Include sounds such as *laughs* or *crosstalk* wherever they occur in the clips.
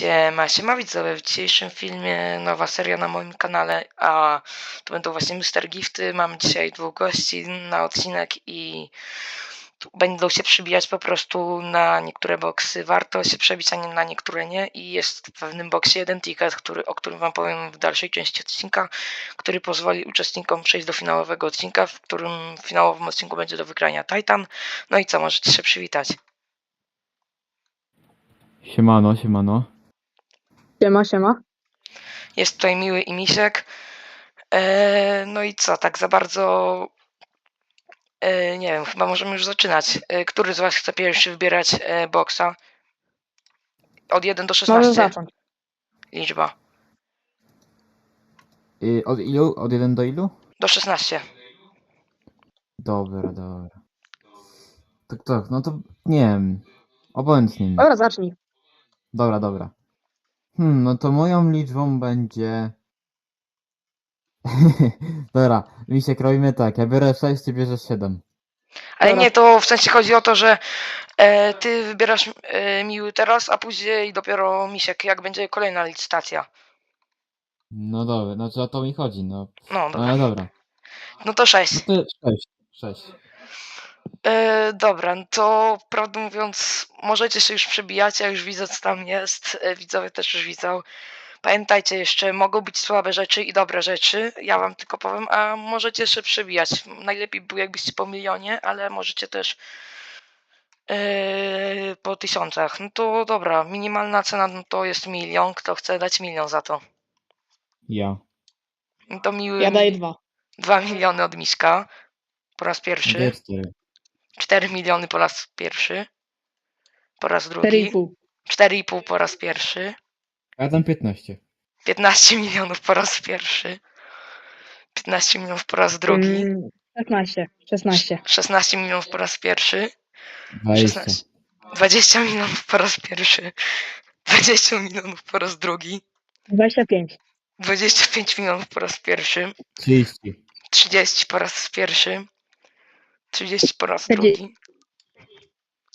Siema, siema widzowie, w dzisiejszym filmie nowa seria na moim kanale, a to będą właśnie Mr. Gifty. Mam dzisiaj dwóch gości na odcinek i będą się przybijać po prostu na niektóre boksy. Warto się przebić, a nie na niektóre nie. I jest w pewnym boksie jeden ticket, który, o którym wam powiem w dalszej części odcinka, który pozwoli uczestnikom przejść do finałowego odcinka, w którym w finałowym odcinku będzie do wygrania Titan. No i co, możecie się przywitać. Siemano, siemano. Siema, siema. Jest tutaj miły i misiek. E, no i co, tak za bardzo. E, nie wiem, chyba możemy już zaczynać. E, który z Was chce pierwszy wybierać e, boksa? Od 1 do Możesz 16 zacząć. liczba. Y, od ilu? Od 1 do ilu? Do 16. Dobra, dobra. Tak, tak, no to nie wiem. Obojętnie mi. Dobra, zacznij. Dobra, dobra. Hmm, no to moją liczbą będzie... *laughs* dobra, Misiek, robimy tak. Ja biorę 6, ty bierzesz 7. Ale Dobra. nie, to w sensie chodzi o to, że e, Ty wybierasz e, miły teraz, a później dopiero misiek, jak będzie kolejna licytacja. No dobra, no to o to mi chodzi, no. No No dobra. ale dobra. No to 6. No to 6. 6. E, dobra, no to prawdę mówiąc, możecie się już przebijać, ja już widzę co tam jest, e, widzowie też już widzą. Pamiętajcie jeszcze, mogą być słabe rzeczy i dobre rzeczy, ja wam tylko powiem, a możecie się przebijać. Najlepiej było jakbyście po milionie, ale możecie też e, po tysiącach. No to dobra, minimalna cena no to jest milion, kto chce dać milion za to. Ja. No to miły Ja daję dwa. 2 miliony od Miśka po raz pierwszy, Daję 4. 4 miliony po raz pierwszy, po raz drugi. 4,5. 4,5 po raz pierwszy, Ja dam 15. 15 milionów po raz pierwszy, 15 milionów po raz drugi, Mm, 16. 16. 16 milionów po raz pierwszy, 20. 16, 20 milionów po raz pierwszy, 20 milionów po raz drugi, 25. 25 milionów po raz pierwszy, 30. 30 po raz pierwszy, 30 po raz 40. drugi,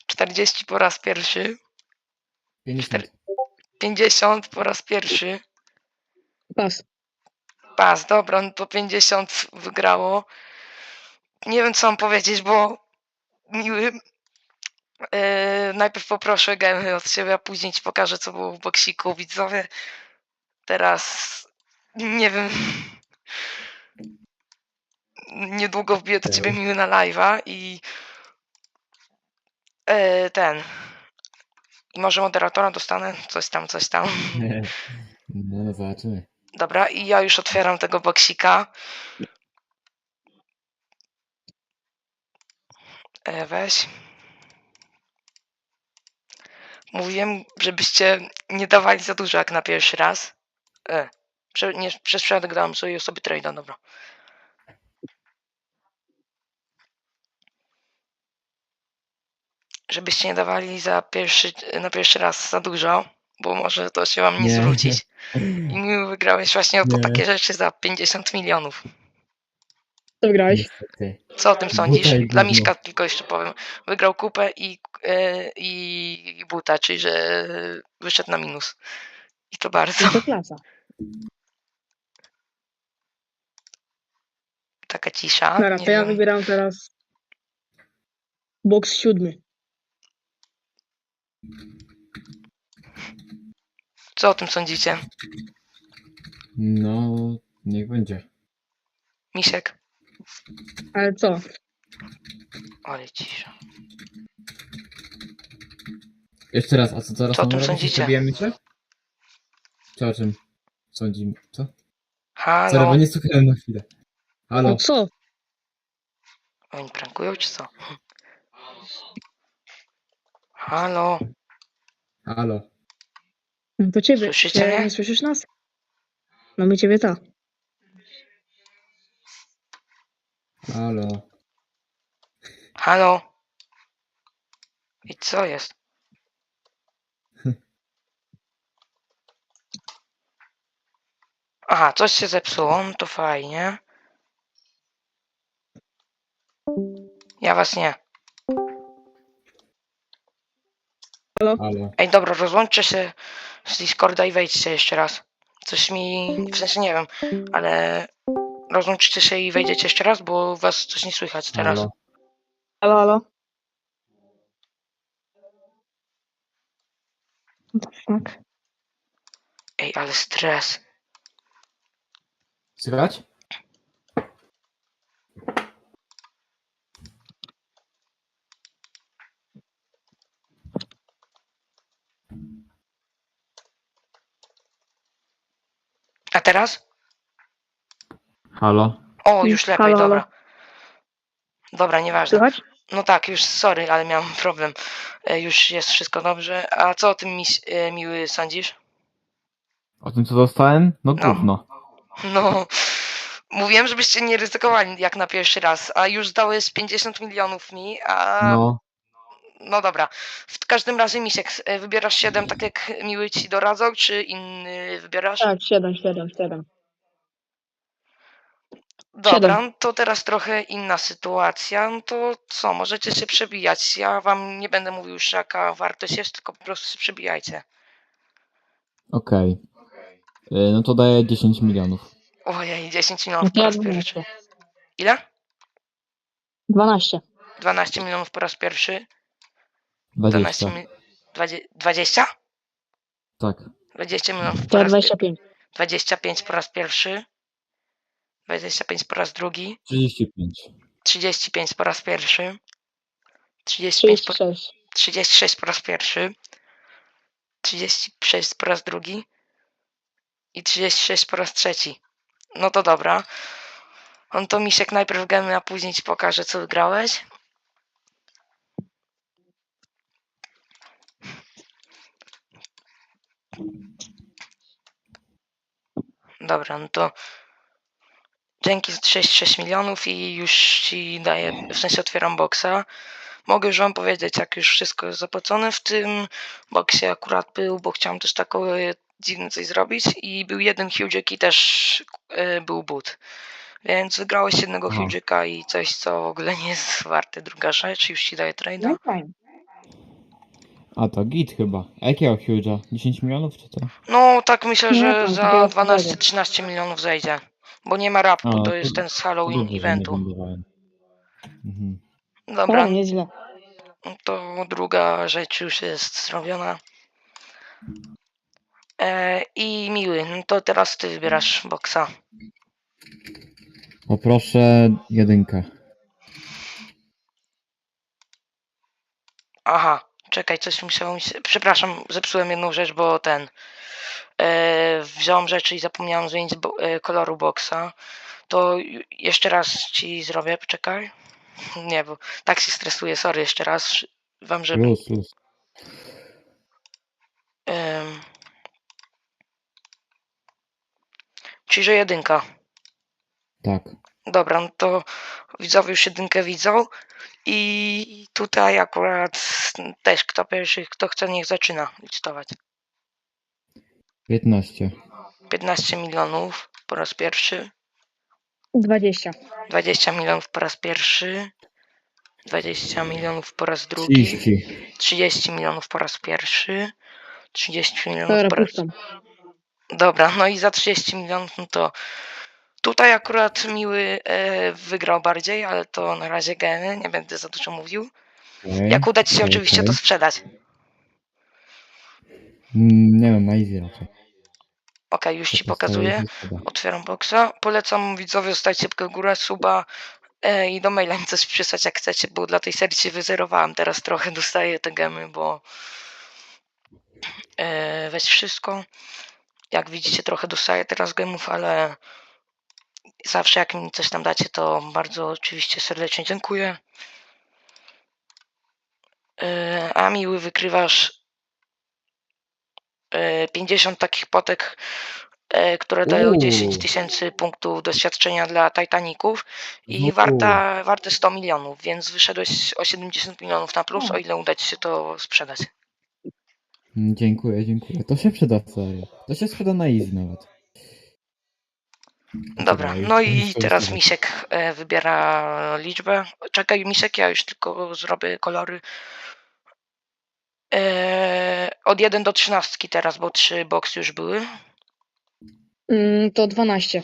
40 po raz pierwszy, 50. 50 po raz pierwszy. Pas. Pas, dobra, no to 50 wygrało. Nie wiem co mam powiedzieć, bo miły. e, najpierw poproszę gemy od siebie, a później ci pokażę co było w boksiku. Widzowie, teraz nie wiem. Niedługo wbiję do ciebie miły na live'a i e, ten. I może moderatora dostanę? Coś tam, coś tam. *laughs* No, zobaczymy. Dobra, i ja już otwieram tego boksika. E, weź. Mówiłem, żebyście nie dawali za dużo jak na pierwszy raz. E, prze, nie, przez przypadek dałem sobie osoby trade'a, dobra. Żebyście nie dawali za pierwszy, na pierwszy raz za dużo, bo może to się wam nie, Nie. zwrócić. I mi wygrałeś właśnie o to Nie. takie rzeczy za 50 milionów. Co wygrałeś? Co o tym sądzisz? I Dla. Miśka tylko jeszcze powiem. Wygrał kupę i, e, i, i buta, czyli że wyszedł na minus. I to bardzo. To klasa. Taka cisza. Dobra, to ja wiem. wybieram teraz box siódmy. Co o tym sądzicie? No, niech będzie. Misiek? Ale co? Ale cisza. Jeszcze raz, a co teraz Co o tym robić? sądzicie? Przebijemy się? Co o czym sądzimy? Co? Zaraz, Halo? bo nie słuchałem na chwilę. Halo? No co? Oni prankują czy co? Halo? Halo? No to ciebie. Słyszycie Ty mnie? Nie słyszysz nas? No my ciebie tak. Halo? Halo? I co jest? Aha, coś się zepsuło, no to fajnie. Ja was nie. Halo? Ej, dobra, rozłączcie się z Discorda i wejdźcie jeszcze raz. Coś mi, w sensie nie wiem, ale rozłączcie się i wejdziecie jeszcze raz, bo was coś nie słychać teraz. Halo. Halo, halo? What the fuck? Ej, ale stres. Słychać? Teraz? Halo. O, już lepiej, Halo, dobra. Dobra, nieważne. Słychać? No tak, już sorry, ale miałem problem. E, Już jest wszystko dobrze. A co o tym mis- e, miły sądzisz? O tym co dostałem? No No. gówno. No, mówiłem, żebyście nie ryzykowali jak na pierwszy raz, a już dałeś 50 milionów mi, a no, No. dobra. W każdym razie, Misiek, e, wybierasz 7, tak jak miły ci doradzał, czy inny wybierasz? Tak, 7, 7, 7. Dobra, to teraz trochę inna sytuacja. No to co, możecie się przebijać. Ja wam nie będę mówił już jaka wartość jest, tylko po prostu się przebijajcie. Okej. Y, No to daję 10 milionów. Ojej, 10 No milionów po raz pierwszy. 12. Ile? 12. 12 milionów po raz pierwszy. 20. mi- dwadzie- 20? Tak. 20 milionów po To ja raz pierwszy. 25. 25 po raz pierwszy. 25 po raz drugi. 35. 35 po raz pierwszy. 35 po, 36. 36 po raz pierwszy. 36 po raz drugi. I 36 po raz trzeci. No to dobra. On to Misiek najpierw gemy, a później ci pokaże co wygrałeś. Dobra, no to dzięki za 36 milionów i już ci daję, w sensie otwieram boksa. Mogę już wam powiedzieć, jak już wszystko jest zapłacone w tym boksie akurat był, bo chciałem też taką e, dziwne coś zrobić i był jeden Hughie i też e, był but. Więc wygrałeś jednego. Hughie'ka i coś, co w ogóle nie jest warte. Druga rzecz, już ci daję trade'a. No. A to git chyba. A jakiego Huge'a? 10 milionów czy co? No tak myślę, Nie, że za tylko 12-13 milionów zejdzie. Bo nie ma rapu, A, to to- jest ten z Halloween dobrze, że nie eventu. wędrowałem. Mhm. Dobra, O, nieźle. to druga rzecz już jest zrobiona. E, I miły, no to teraz ty wybierasz boksa. Poproszę jedynkę. Aha, czekaj, coś się... Przepraszam, zepsułem jedną rzecz, bo ten... E, wziąłem rzeczy i zapomniałem zmienić bo, e, koloru boksa. To jeszcze raz ci zrobię, poczekaj. *laughs* Nie, bo tak się stresuję, sorry, jeszcze raz wam, żeby... Luz, luz. Ym... Czyli, że jedynka. Tak. Dobra, no to widzowie już jedynkę widzą i tutaj akurat też kto pierwszy, kto chce, niech zaczyna licytować. 15. 15 milionów po raz pierwszy, 20. 20 milionów po raz pierwszy, 20 milionów po raz drugi, 30. 30 milionów po raz pierwszy, 30 milionów Dobra, po raz... puszczam. Dobra, no i za 30 milionów, no to tutaj akurat Miły e, wygrał bardziej, ale to na razie geny, nie będę za dużo mówił. Okay. Jak uda ci się oczywiście to sprzedać. Mm, Nie wiem, na easy raczej. Okej, już ci pokazuję. Otwieram boxa. Polecam widzowie zostawić w górę, suba e, i do maila mi coś przysłać jak chcecie, bo dla tej serii się wyzerowałem. Teraz trochę dostaję te gemy, bo e, weź wszystko. Jak widzicie trochę dostaję teraz gemów, ale zawsze jak mi coś tam dacie, to bardzo oczywiście serdecznie dziękuję. E, a miły wykrywasz e, 50 takich potek, e, które dają Uuu. 10 tysięcy punktów doświadczenia dla Titaników i warta, warte 100 milionów, więc wyszedłeś o 70 milionów na plus, O. o ile uda ci się to sprzedać. Dziękuję, dziękuję. To się przyda serio. To się sprzeda na easy nawet. Dobra, no i teraz. Misiek e, wybiera liczbę. Czekaj, Misiek, ja już tylko zrobię kolory. Eee, od 1 do 13 teraz, bo 3 boksy już były. Mm, to 12.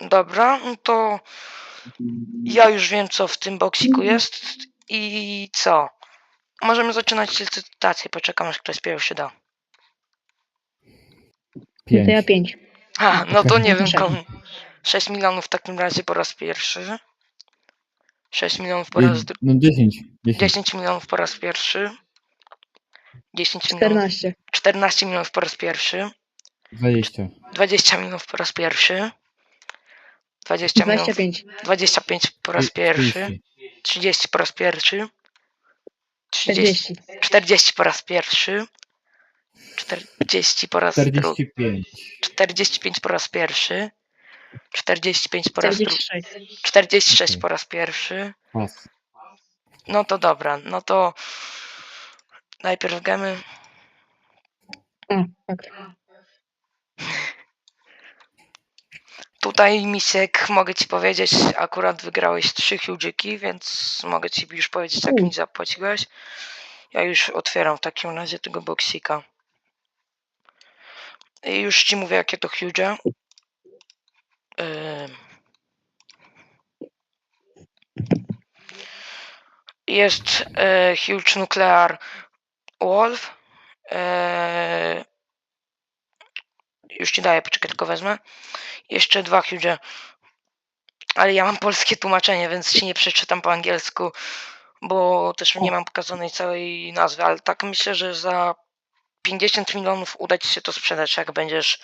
Dobra, no to ja już wiem, co w tym boksiku jest i co. Możemy zaczynać licytację. Poczekam, aż ktoś pierwszy da. No to ja 5. A, no to nie wiem, Proszę. komu. 6 milionów w takim razie po raz pierwszy. 6 milionów po raz drugi. No 10. 10. 10 milionów po raz pierwszy. 10 milionów. 14. 14 milionów po raz pierwszy. 20. 20 milionów po raz pierwszy. 20 milionów. 25. 25 po raz pierwszy. 30. 30 po raz pierwszy. 30, 40. 40 po raz pierwszy. 40 po raz drugi. 45. 45 po raz pierwszy. 45 po raz drugi. 46. 46 Okej. po raz pierwszy. Pas. No to dobra, no to najpierw gemy. Tak. Tutaj Misiek, mogę ci powiedzieć, akurat wygrałeś trzy huge'iki, więc mogę ci już powiedzieć, jak U. mi zapłaciłeś. Ja już otwieram w takim razie tego boksika. Już ci mówię, jakie to huge. Ym. Jest e, Huge Nuclear Wolf. E, już ci daję, poczekaj, tylko wezmę. Jeszcze dwa huge. Ale ja mam polskie tłumaczenie, więc ci nie przeczytam po angielsku, bo też nie mam pokazanej całej nazwy, ale tak myślę, że za 50 milionów uda ci się to sprzedać, jak będziesz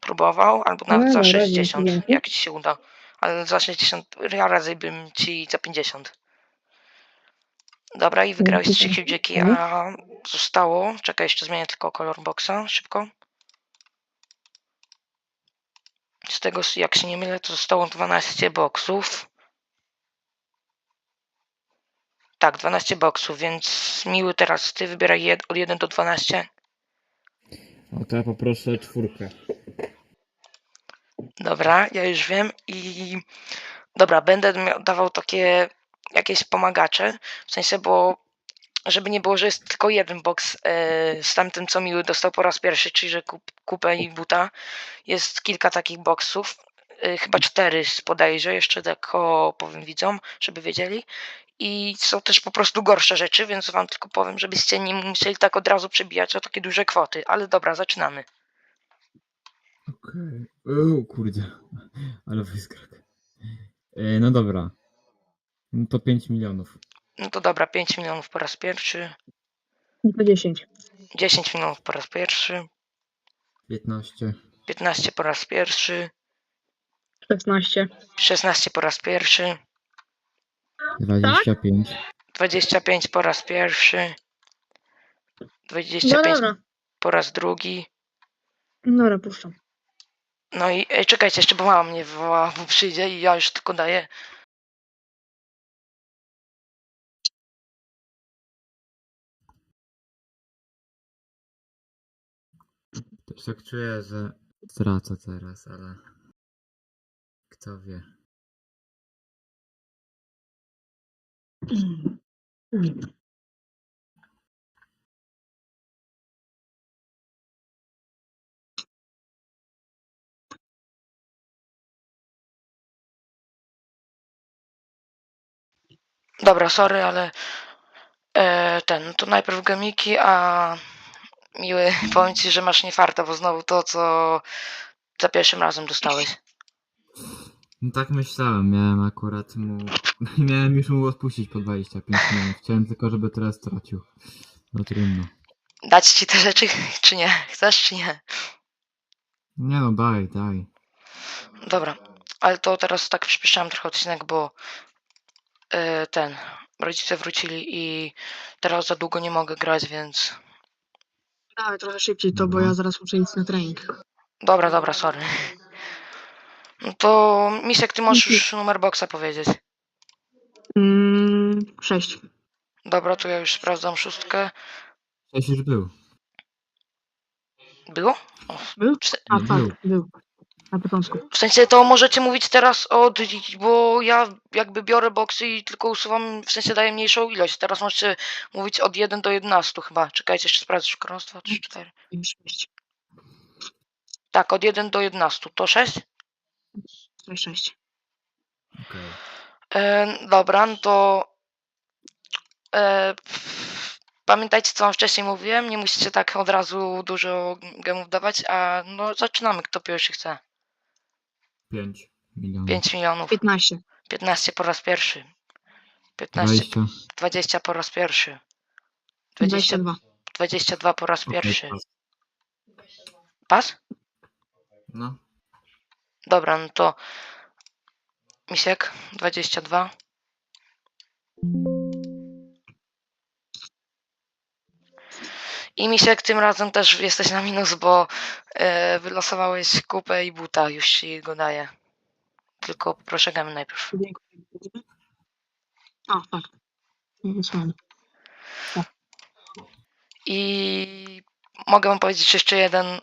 próbował, albo nawet No, za dobra, 60, dzięki. jak ci się uda. Ale za 60, ja razy bym ci za 50. Dobra, i wygrałeś trzy Dzięki. huge'iki, Mhm. a zostało, czekaj, jeszcze zmienię tylko kolor boxa, szybko. Z tego, jak się nie mylę, to zostało 12 boksów. Tak, 12 boksów, więc miły teraz ty wybieraj od 1 do 12. No to ja poproszę czwórkę. Dobra, ja już wiem i dobra, będę dawał takie jakieś pomagacze, w sensie, bo żeby nie było, że jest tylko jeden box e, z tamtym, co Miły dostał po raz pierwszy, czyli że kup, kupę i buta. Jest kilka takich boxów, e, chyba cztery podejrzę, jeszcze tak o, powiem widzom, żeby wiedzieli. I są też po prostu gorsze rzeczy, więc wam tylko powiem, żebyście nie musieli tak od razu przebijać o takie duże kwoty. Ale dobra, zaczynamy. Okej. O kurde. Ale wyskrak. E, no dobra. No to 5 milionów. No to dobra, 5 milionów po raz pierwszy, No to 10. 10 milionów po raz pierwszy, 15. 15 po raz pierwszy, 16. 16 po raz pierwszy, 25. 25 po raz pierwszy, No 25 dobra. po raz drugi. Dobra, puszczam. No i ej, czekajcie, jeszcze bo mama mnie wywołała, bo przyjdzie i ja już tylko daję. Też tak czuję, że stracę teraz, ale kto wie. Dobra, sorry, ale e, ten, to najpierw gemiki, a miły, *laughs* powiem ci, że masz nie farta, bo znowu to, co za pierwszym razem dostałeś. No tak myślałem, miałem akurat mu... *laughs* Miałem już mu odpuścić po 25 milionów. Chciałem tylko, żeby teraz stracił. No trudno. Dać ci te rzeczy, czy nie? Chcesz, czy nie? Nie no, daj, daj. Dobra, ale to teraz tak przyspieszałem trochę odcinek, bo e, ten, rodzice wrócili i teraz za długo nie mogę grać, więc Dawaj trochę szybciej to, bo No. ja zaraz muszę iść na trening. dobra, dobra, sorry. No to Misiek, ty możesz już numer boxa powiedzieć. Mm, 6. Dobra, to ja już sprawdzam szóstkę. Cześć już był. Było? O, Był? czy- A, Był. tak, był. Na początku. w sensie to możecie mówić teraz od, bo ja jakby biorę boksy i tylko usuwam, w sensie daję mniejszą ilość. Teraz możecie mówić od 1 do 11 chyba. Czekajcie, jeszcze sprawdzę. szybko. Raz, dwa, trzy, cztery. Sześć. Tak, od 1 do 11. To 6? Sześć. Okej. E, dobra, no to e, pamiętajcie, co wam wcześniej mówiłem. Nie musicie tak od razu dużo gemów dawać, a no zaczynamy, kto pierwszy chce. 5 milionów. 5 milionów. 15. 15 po raz pierwszy. 15, 20. 20 po raz pierwszy. 20, 22. 22 po raz Okej, pierwszy. pas. Pas? No. Dobra, no to Misiek 22. I Misiek tym razem też jesteś na minus, bo e, wylosowałeś kupę i buta, już ci go daję. Tylko proszę gamy najpierw. Dziękuję. A, tak. I mogę wam powiedzieć jeszcze jeden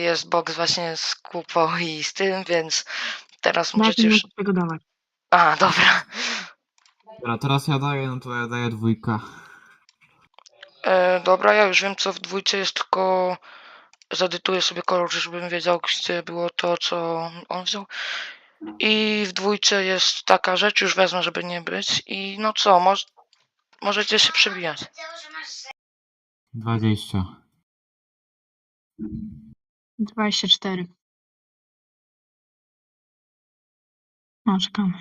jest box właśnie z kupą i z tym, więc teraz możecie już... tego dawać. A, dobra. Dobra, teraz ja daję, no to ja daję dwójka. E, dobra, ja już wiem co w dwójce jest, tylko zedytuję sobie kolor, żebym wiedział gdzie było to, co on wziął. I w dwójce jest taka rzecz, już wezmę, żeby nie być. I no co, moż, możecie się przebijać. 20. 24. No, czekamy.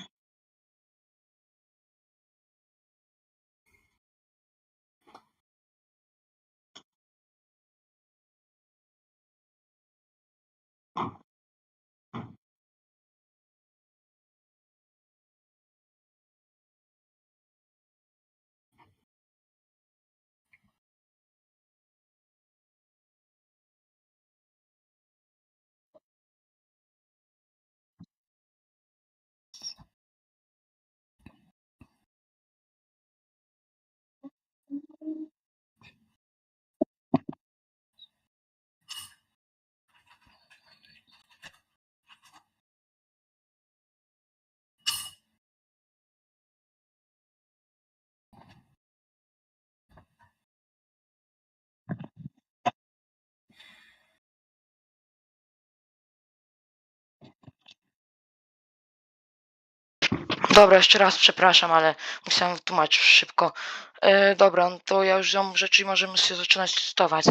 Dobra, jeszcze raz przepraszam, ale musiałem tłumaczyć szybko. E, dobra, no to ja już wziąłem rzeczy i możemy się zaczynać testować.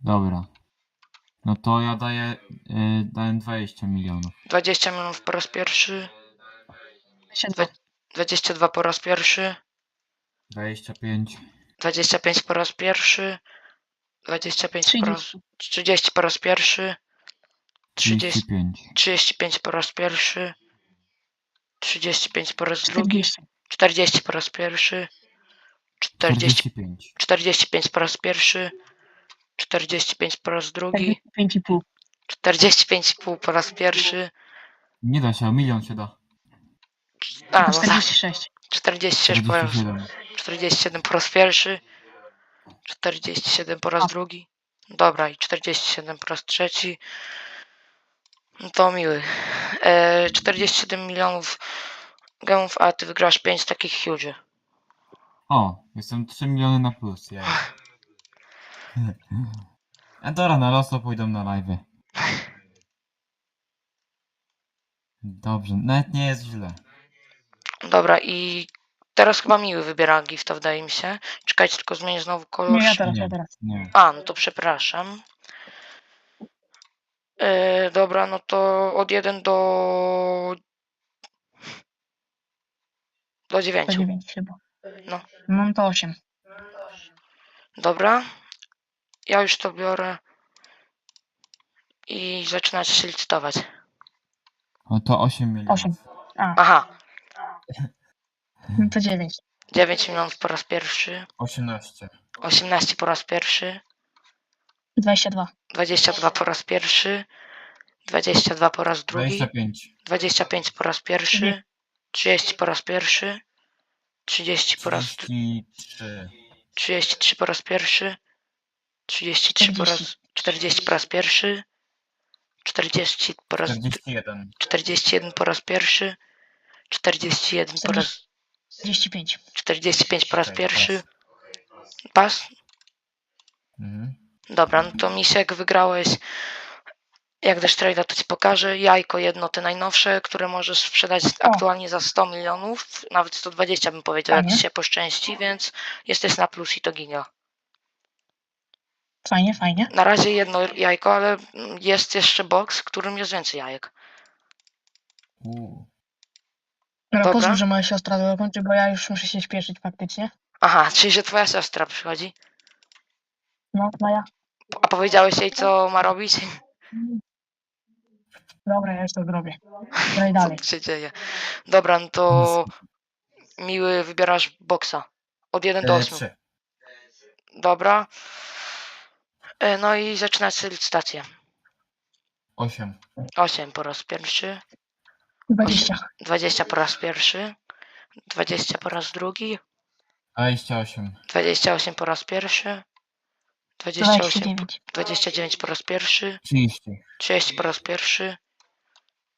Dobra. No to ja daję, y, daję 20 milionów. 20 milionów po raz pierwszy, 22. 22 po raz pierwszy, 25. 25 po raz pierwszy, 25 po raz... 30. 30 po raz pierwszy, 30, 35. 35 po raz pierwszy, 35 po raz drugi, 40. 40 po raz pierwszy, 40, 45. 45 po raz pierwszy, 45 po raz drugi, 5,5. 45,5 po raz pierwszy, Nie da się, o milion się da. a, no tak, 46. 46 po raz, 47. 47 po raz pierwszy, 47 po raz A. drugi, dobra i 47 po raz trzeci. No to miły. E, 47 milionów gemów, a ty wygrasz 5 takich huge. O, jestem 3 miliony na plus. Ja. A dobra, na loso pójdą na live. Dobrze, nawet nie jest źle. Dobra i teraz chyba miły wybiera gifta, wydaje mi się. Czekajcie, tylko zmienię znowu kolor. Nie, ja teraz, Nie. ja teraz. Nie. A, no to przepraszam. E, dobra, no to od 1 do... Do 9. To 9 chyba. No. Mam to 8. Dobra. Ja już to biorę. I zaczynacie się licytować. No to 8 milionów. Osiem. A, Aha, no to 9. 9 milionów po raz pierwszy, 18. 18 po raz pierwszy, 22. 22 po raz pierwszy, 22 po raz drugi, 25. 25 po raz pierwszy, 30 po raz pierwszy, 30 po raz 33. 33 po raz pierwszy, 33 po raz 40 po raz pierwszy, 40 po raz 41. 41 po raz pierwszy. 41 po raz 45. 45 po raz Czekaj, pierwszy. pas. Pas? Mhm. Dobra, no to Misiek wygrałeś. Jak dasz trade'a, to ci pokażę. Jajko jedno, te najnowsze, które możesz sprzedać aktualnie za 100 milionów, nawet 120 bym powiedział, jak Fajnie. ci się poszczęści, więc jesteś na plus i to ginie. Fajnie, fajnie. Na razie jedno jajko, ale jest jeszcze box, w którym jest więcej jajek. Dobra, Dobra. pozwól, że moja siostra dokończy, bo ja już muszę się śpieszyć faktycznie. Aha, czyli że twoja siostra przychodzi. No, Maja. A powiedziałeś jej, co ma robić? Dobra, ja już to zrobię. Graj Co dalej. tu się dzieje? Dobra, no to miły wybierasz boksa. Od 1 do E, 8. 3. Dobra. E, No i zaczynać licytację. 8. 8 po raz pierwszy, 20. 20 po raz pierwszy, 20 po raz drugi, 28. 28 po raz pierwszy, 28, 29. 29 po raz pierwszy, 30. 30 po raz pierwszy,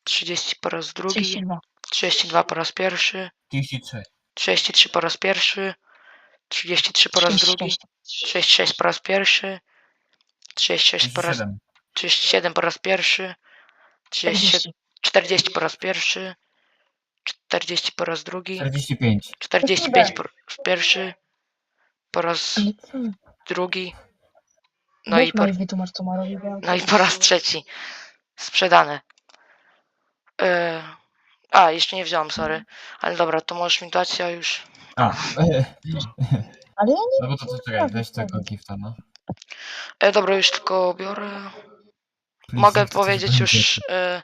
30 po raz drugi, 32. 32 po raz pierwszy, 33. 33 po raz pierwszy, 33 po raz drugi, 36. 36 po raz pierwszy, 36 po raz 37. 37 po raz pierwszy, 37 40. 40 po raz pierwszy, 40 po raz drugi, 45. 45 po raz pierwszy, po raz drugi, no i, po, wytłumacz, co ma robić. bo no i po raz trzeci. Sprzedane. Yy, a, jeszcze nie wziąłem, sorry. Ale dobra, to możesz mi dać, ja już... A. *laughs* Ale ja nie No bo to co, czekaj, weź tego gifta, no. E, dobra, już tylko biorę. Please, Mogę coś powiedzieć już... E,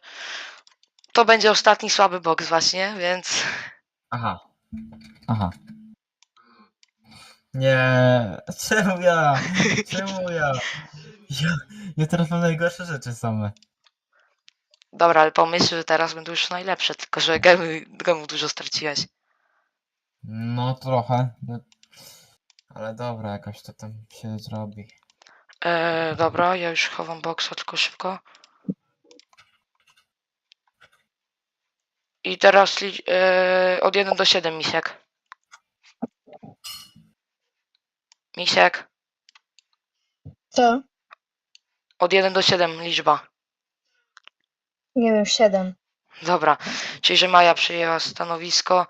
to będzie ostatni słaby box właśnie, więc... Aha. Aha. Nie, *laughs* czemu ja? Czemu ja? Ja, ja teraz mam najgorsze rzeczy same. Dobra, ale pomysły teraz będą już najlepsze, tylko że gemy, gemów dużo straciłeś. No trochę. No. Ale dobra, jakoś to tam się zrobi. E, dobra, ja już chowam boxa tylko szybko. I teraz li- e, od 1 do 7 misiek. Misiek. Co? Od 1 do 7 liczba. Nie wiem, siedem. Dobra, czyli że Maja przyjęła stanowisko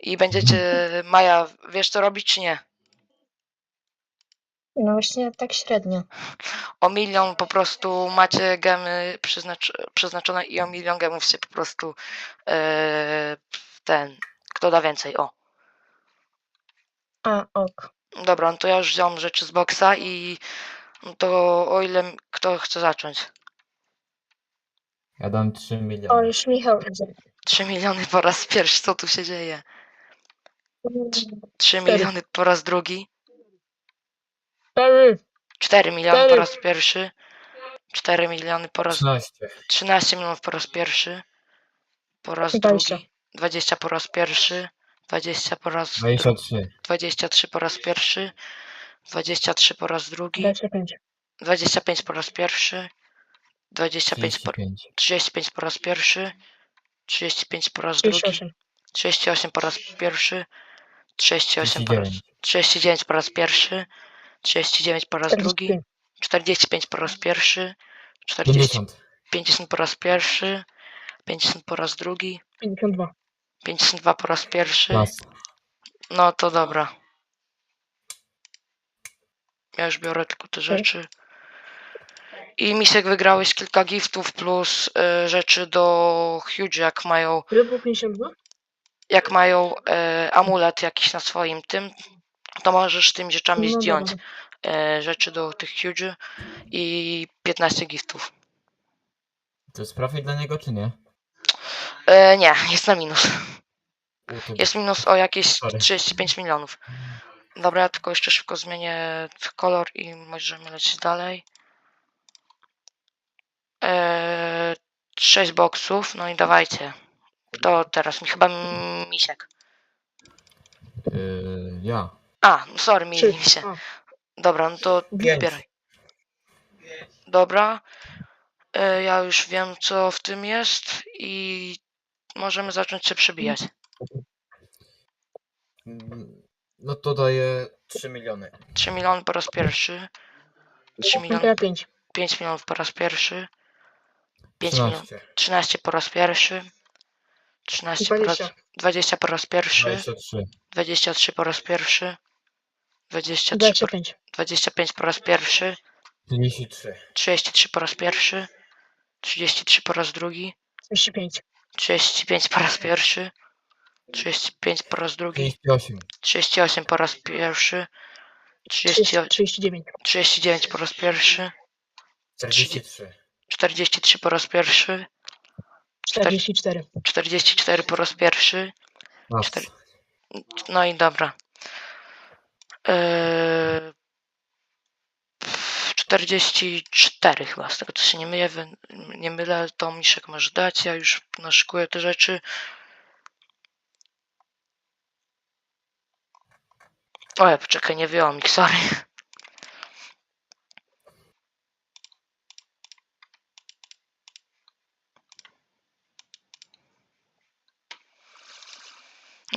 i będziecie. Maja, wiesz co robić czy nie? No właśnie tak średnio. O milion po prostu macie gemy przyznacz, przeznaczone i o milion gemów się po prostu e, ten. Kto da więcej? O. A, ok. Dobra, no to ja już wziąłem rzeczy z boksa i to o ile kto chce zacząć? Ja dam 3 O, miliony. już Michał idzie. 3 miliony po raz pierwszy, co tu się dzieje? 3 Cztery. miliony po raz drugi, Cztery. 4 miliony po Cztery. raz pierwszy, 4 miliony po raz 13. 13 milionów po raz pierwszy, po raz Dwadzieścia. drugi, 20 po raz pierwszy, 20 po raz drugi, 23. 23 po raz pierwszy, 23 po raz drugi, 25. 25 po raz pierwszy, 25 po, 35. 35 po raz pierwszy, 35 po raz drugi, 38. 38 po raz pierwszy, 38 po raz, 39. 39 po raz pierwszy, 39 po raz drugi, 45. 45 po raz pierwszy, 40, 50. 50 po raz pierwszy, 50 po raz drugi, 52. 52 po raz pierwszy. Pas. No to dobra. Ja już biorę tylko te rzeczy. I Misek wygrałeś kilka giftów plus y, rzeczy do Huge, jak mają, Ile było 52? jak mają y, amulet jakiś na swoim tym, to możesz tymi rzeczami No zdjąć dobra. y, rzeczy do tych Huge i 15 giftów. To jest profit dla niego, czy nie? Y, nie, jest na minus. Jest minus o jakieś Sorry. 35 milionów. Dobra, ja tylko jeszcze szybko zmienię kolor i możemy lecieć dalej. Eee, 6 boksów, no i dawajcie. To teraz mi chyba misiek. Yy, ja. A, no sorry, mi Trzy. się. A. Dobra, no to Pięć. wybieraj. Dobra. E, ja już wiem, co w tym jest i możemy zacząć się przebijać. Mm, No to daje 3 miliony. 3 miliony po raz pierwszy. 3 No to miliony, ja pięć. 5 milionów po raz pierwszy. 5 milionów, 13. 13 po raz pierwszy. 13 po raz, 20. 20 po raz pierwszy. 23. 23 po raz pierwszy. 23 po, 25. 25 po raz pierwszy. 33. 33 po raz pierwszy. 33 po raz drugi. 35. 35 po raz pierwszy. 35 po raz drugi. 38. 38 po raz pierwszy. 30, 30, 39. 39 po raz pierwszy. 43. 43 po raz pierwszy. 44. 44 po raz pierwszy. Cztery. No i dobra. Eee, 44 chyba, z tego co się nie mylę, nie mylę, to Miszek masz dać, ja już naszykuję te rzeczy. O, ja poczekaj, nie wyjąłem ich, sorry.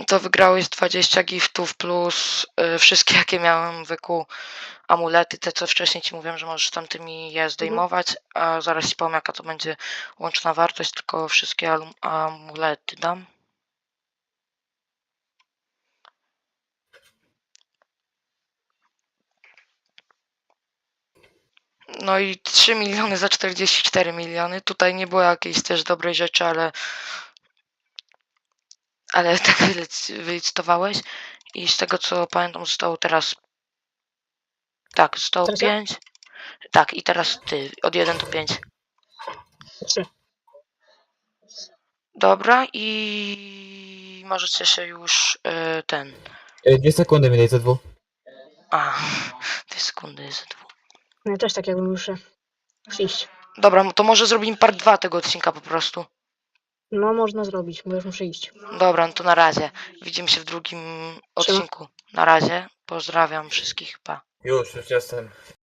To wygrałeś 20 giftów plus y, wszystkie jakie miałem wyku amulety, te co wcześniej ci mówiłem, że możesz tamtymi je zdejmować, a zaraz ci powiem jaka to będzie łączna wartość, tylko wszystkie alum- amulety dam. No i 3 miliony za 44 miliony. Tutaj nie było jakiejś też dobrej rzeczy, ale ale *laughs* tak wylicytowałeś i z tego co pamiętam zostało teraz tak, zostało Teraz ja? 5 tak i teraz ty od 1 do 5 3. dobra i możecie się już y, ten Ej, Dwie sekundy mi daj ze dwóch. a *laughs* dwie sekundy z dwóch No ja też tak jakbym muszę przyjść. dobra to może zrobimy part 2 tego odcinka po prostu No można zrobić, bo już muszę iść. dobra no to na razie. Widzimy się w drugim odcinku. Na razie. Pozdrawiam wszystkich pa. Już, już jestem.